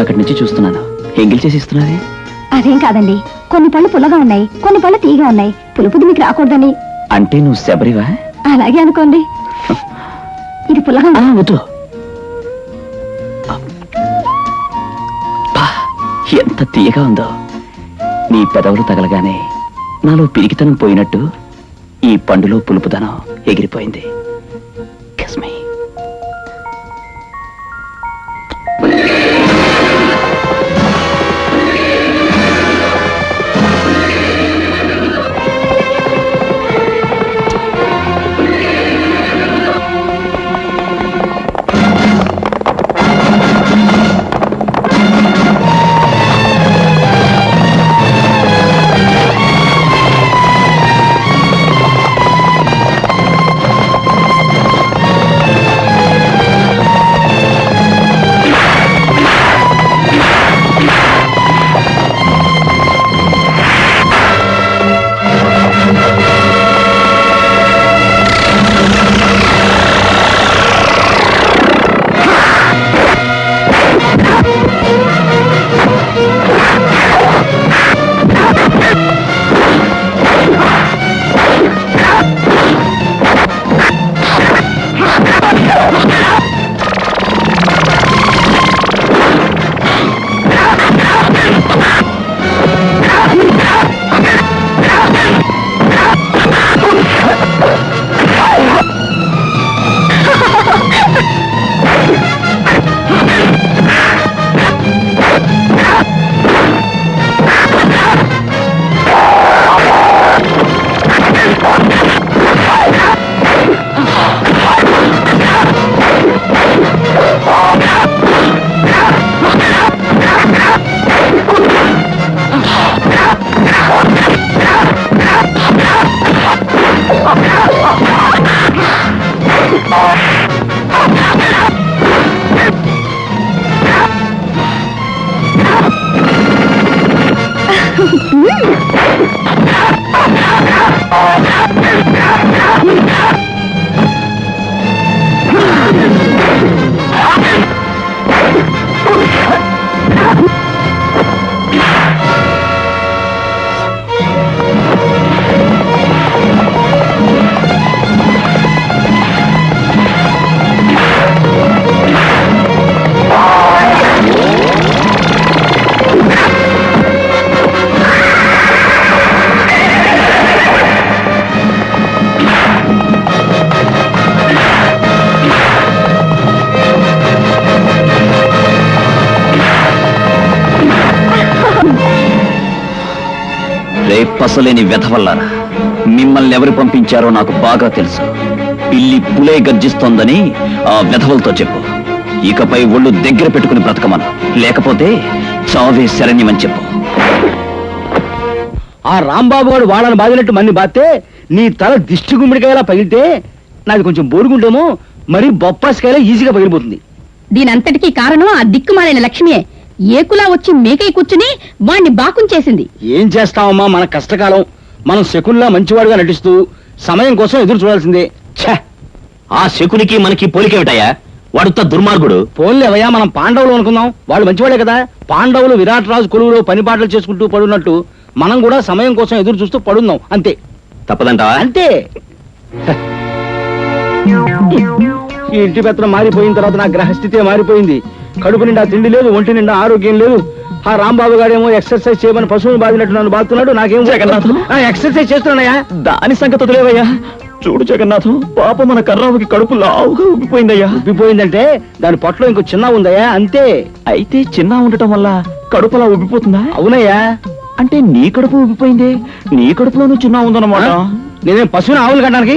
ఇందాకటి నుంచి చూస్తున్నాను. ఎంగిల్ చేసి ఇస్తున్నావే అదేం కాదండి. కొన్ని పళ్ళు పుల్లగా ఉన్నాయి. కొన్ని పళ్ళు తీగా ఉన్నాయి. పులుపుది మీకు రాకూడదని. అంటే నువ్వు శబరివా? అలాగే అనుకోండి. ఇది పుల్లగా ఆ, ఉంది. వద్దు. అబ్బా, ఎంత తీయగా ఉందో. నీ పెదవులు తగలగానే నాలో పిరికితనం పోయినట్టు ఈ పండులో పులుపుదనం ఎగిరిపోయింది. Kiss me. Oh, రేపసలేని వెధవల్లారా మిమ్మల్ని ఎవరు పంపించారో నాకు బాగా తెలుసు. పిల్లి పులే గర్జిస్తోందని ఆ వెధవలతో చెప్పు. ఇకపై ఒళ్ళు దగ్గర పెట్టుకుని బ్రతకమను. లేకపోతే చావే శరణ్యమని చెప్పు. ఆ రాంబాబు గారు వాళ్ళని బాధినట్టు మన్ని బాస్తే నీ తల దిష్టి గుమ్మిడికాయలా పగిలితే నాది కొంచెం బోరుగుంటేమో మరి బొప్పాసికాయలా ఈజీగా పగిలిపోతుంది. దీనంతటికీ కారణం ఆ దిక్కుమాలైన లక్ష్మియే. ఏకులా వచ్చి మేకై కూర్చుని వాణ్ణి బాకుం చేసింది. ఏం చేస్తామమ్మా మన కష్టకాలం? మనం శకుల్లా మంచివాడుగా నటిస్తూ సమయం కోసం ఎదురు చూడాల్సిందే. ఛ! ఆ శకునికి మనకి పోలికేమిటయ్యా? వాడుత దుర్మార్గుడు. పోన్లేవయ్యా మనం పాండవులు అనుకుందాం. వాళ్ళు మంచివాడే కదా. పాండవులు విరాట్ రాజు కొలువులో పని పాటలు చేసుకుంటూ పడున్నట్టు మనం కూడా సమయం కోసం ఎదురు చూస్తూ పడుందాం అంతే. తప్పదంటావా? అంతే. హ. ఈ ఇంటి పెత్తనం మారిపోయిన తర్వాత నా గ్రహస్థితే మారిపోయింది. కడుపు నిండా తిండి లేదు ఒంటి నిండా ఆరోగ్యం లేదు. ఆ రాంబాబు గారేమో ఎక్సర్సైజ్ చేయమని పశువుని బాధినట్టు నన్ను బాగుతున్నాడు నాకేం జగన్నాథం. ఎక్సర్సైజ్ చేస్తున్నానయ్యా. దాని సంగతి వదిలేవయ్యా చూడు జగన్నాథం పాప మన కర్రావుకి కడుపు లావుగా ఉబ్బిపోయిందయ్యా. ఉబ్బిపోయిందంటే దాని పొట్టలో ఇంకో చిన్న ఉందయ్యా అంతే. అయితే చిన్న ఉండటం వల్ల కడుపులా ఉబ్బిపోతుందా? అవునయ్యా. అంటే నీ కడుపు ఉబ్బిపోయింది నీ కడుపులోనూ చిన్న ఉందన్నమాట. నేనేం పశువుని ఆవులు కట్టడానికి?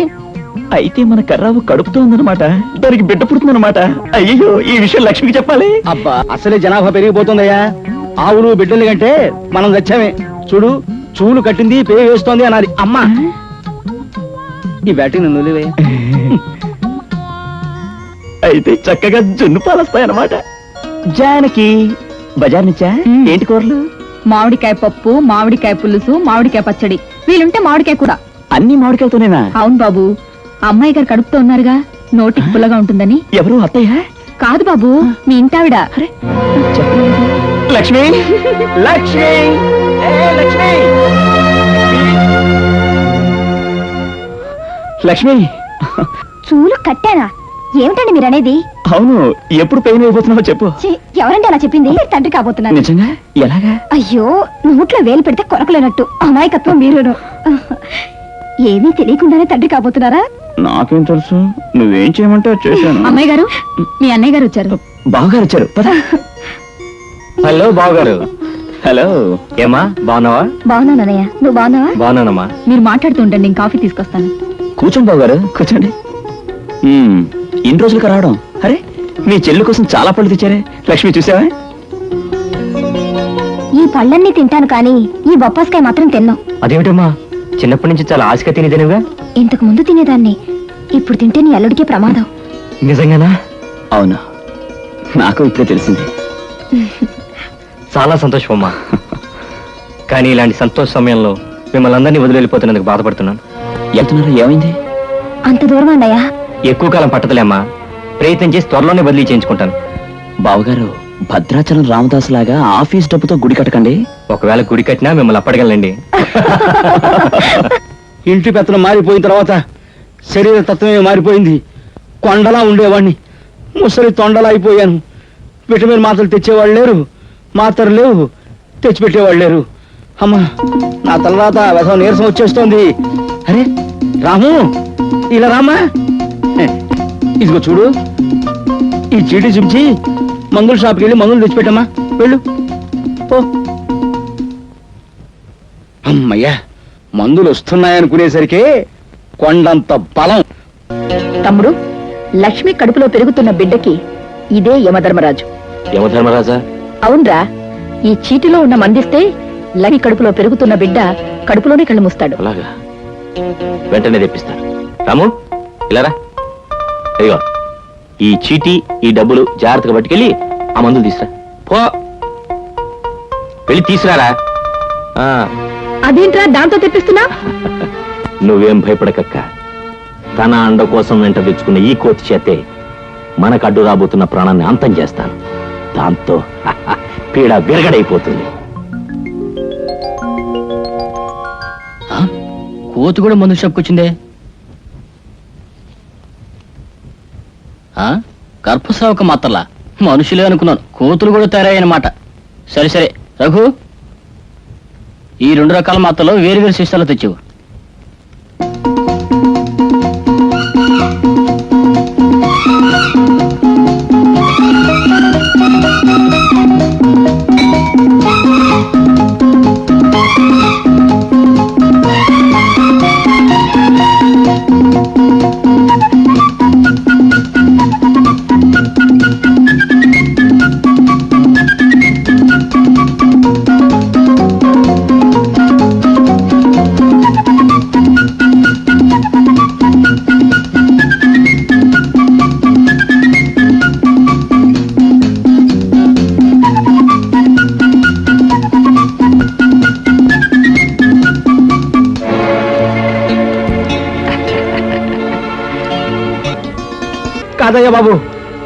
అయితే మన కర్రావు కడుపుతో ఉందన్నమాట దానికి బిడ్డ పుడుతుందన్నమాట. అయ్యో ఈ విషయం లక్ష్మికి చెప్పాలి. అబ్బా అసలే జనాభా పెరిగిపోతుందయ్యా. ఆవులు బిడ్డలు కంటే మనం తెచ్చామే. చూడు చూలు కట్టింది పే వేస్తోంది అనాలి. అమ్మా! ఈ బ్యాటింగ్ నన్ను అయితే చక్కగా జున్ను పాలొస్తాయన్నమాట. జానకి బజార్ నుంచా. ఏంటి కూరలు? మామిడికాయ పప్పు మామిడికాయ పులుసు మామిడికాయ పచ్చడి. వీలుంటే మామిడికాయ కూర. అన్ని మామిడికాయలతోనేనా? అవును బాబు. అమ్మాయి గారు కడుపుతో ఉన్నారుగా? నోటికి పుల్లగా ఉంటుందని? ఎవరు? అత్తయ్య? కాదు బాబు మీ ఇంటావిడ. లక్ష్మి లక్ష్మి లక్ష్మి? లక్ష్మి. చూలు కట్టానా? ఏమిటండి మీరు అనేది అవును ఎప్పుడు పెయిన్ అయిపోతున్నావో చెప్పు. ఛీ, ఎవరండి అలా చెప్పింది? తండ్రి కాబోతున్నాను. నిజంగా? ఎలాగా? అయ్యో నోట్లో వేలు పెడితే కొరకలేనట్టు. అమాయకత్వం మీరును. ఏమీ తెలియకుండానే తండ్రి కాబోతున్నారా? నాకేం తెలుసు? నువ్వేం చేయమంటే చేశాను. అమ్మాయి గారు మీ అన్నయ్య గారు వచ్చారు. బావగారు వచ్చారు. పద. హలో బావగారు. హలో. ఏమా బాగున్నావా? బాగున్నానన్నయ్య నువ్వు బాగున్నావా? బాగున్నానమ్మా. మీరు మాట్లాడుతూ ఉండండి నేను కాఫీ తీసుకొస్తాను. కూర్చోండి బావగారు. కూర్చోండి. మ్మ్, ఇన్ని రోజులుగా రావడం. అరే మీ చెల్లి కోసం చాలా పళ్ళు తెచ్చారే. లక్ష్మి చూసావా? ఈ పళ్ళన్నీ తింటాను కానీ ఈ బొప్పాస్కాయ మాత్రం తిన్నావు అదేమిటమ్మా? చిన్నప్పటి నుంచి చాలా ఆశగా తినేదేనుగా ఇంతకు ముందు తినేదాన్ని. ఇప్పుడు తింటే నీ అల్లుడికే ప్రమాదం. నిజంగానా? అవును. నాకు ఇప్పుడే తెలిసింది. చాలా సంతోషం అమ్మా కానీ ఇలాంటి సంతోష సమయంలో మిమ్మల్ని అందరినీ వదిలి వెళ్ళిపోతున్నందుకు బాధపడుతున్నాను. వెళ్తున్నారు? ఏమైంది? అంత దూరం అన్నయ్య? ఎక్కువ కాలం పట్టదులేమ్మా ప్రయత్నం చేసి త్వరలోనే బదిలీ చేయించుకుంటాను. బావగారు భద్రాచలం రామదాస్ లాగా ఆఫీస్ డబ్బుతో గుడి కట్టకండి. ఒకవేళ గుడి కట్టినా మిమ్మల్ని అప్పడగలండి ఇంటి పెత్తనం మారిపోయిన తర్వాత శరీర తత్వమే మారిపోయింది. కొండలా ఉండేవాడిని ముసలి తొండలా అయిపోయాను విటమిన్ మాత్రలు తెచ్చేవాళ్ళు లేరు. మాత్రలు లేవు. తెచ్చిపెట్టేవాళ్ళు లేరు. అమ్మా నా తర్వాత వ్యసం నీరసం వచ్చేస్తోంది. అరే రాము ఇలా రామా ఇదిగో చూడు. ఈ చీటీ చించి మందుల షాప్కి వెళ్ళి మందులు తెచ్చిపెట్టమ్మా. వెళ్ళు. పో. అమ్మయ్యా మందులు వస్తున్నాయనుకునేసరికి కొండంత బలం. తమ్ముడు లక్ష్మి కడుపులో పెరుగుతున్న బిడ్డకి ఇదే యమధర్మరాజు. యమధర్మరాజా? అవునరా ఈ చీటిలో ఉన్న మందిస్తే లక్ష్మి కడుపులో పెరుగుతున్న బిడ్డ కడుపులోనే కళ్ళు మూస్తాడు. అలాగా. వెంటనే తెప్పిస్తాను. రాము ఇలారా ఇదిగో. ఈ చీటీ ఈ డబ్బులు జాగ్రత్తగా పట్టుకెళ్ళి ఆ మందులు తీసురా. పో. వెళ్ళి తీసురారా. ఆ, అదేంట్రా దాంతో తెప్పిస్తున్నా? నువ్వేం భయపడకక్క. తన అండ కోసం వెంట తెచ్చుకున్న ఈ కోతి చేతే మనకు అడ్డు రాబోతున్న ప్రాణాన్ని అంతం చేస్తాను. దాంతో పీడ విరగడైపోతుంది. కోతి కూడా మందు షాప్కి వచ్చిందే గర్భసావక మాత్రలా? మనుషులే అనుకున్నాను. కోతులు కూడా తయారయ్యనమాట సరే సరే. రఘు ఈ రెండు రకాల మాత్రలు వేరు వేరు శిష్టాలు తెచ్చావు. కాదయ్య బాబు.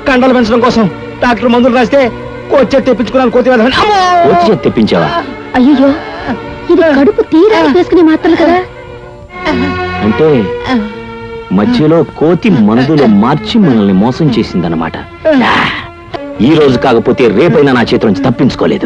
కండలు పెంచడం కోసం డాక్టర్ మందులు రాస్తే కోచే తెప్పించుకున్నాను కోతి చేతి తెప్పించావా? అయ్యో ఇది కడుపు తీరానికి వేసుకునే మాత్రలు కదా. అంటే మధ్యలో కోతి మందులు మార్చి మనల్ని మోసం చేసిందన్నమాట. ఈ రోజు కాకపోతే రేపైనా నా చేతి నుంచి తప్పించుకోలేదు.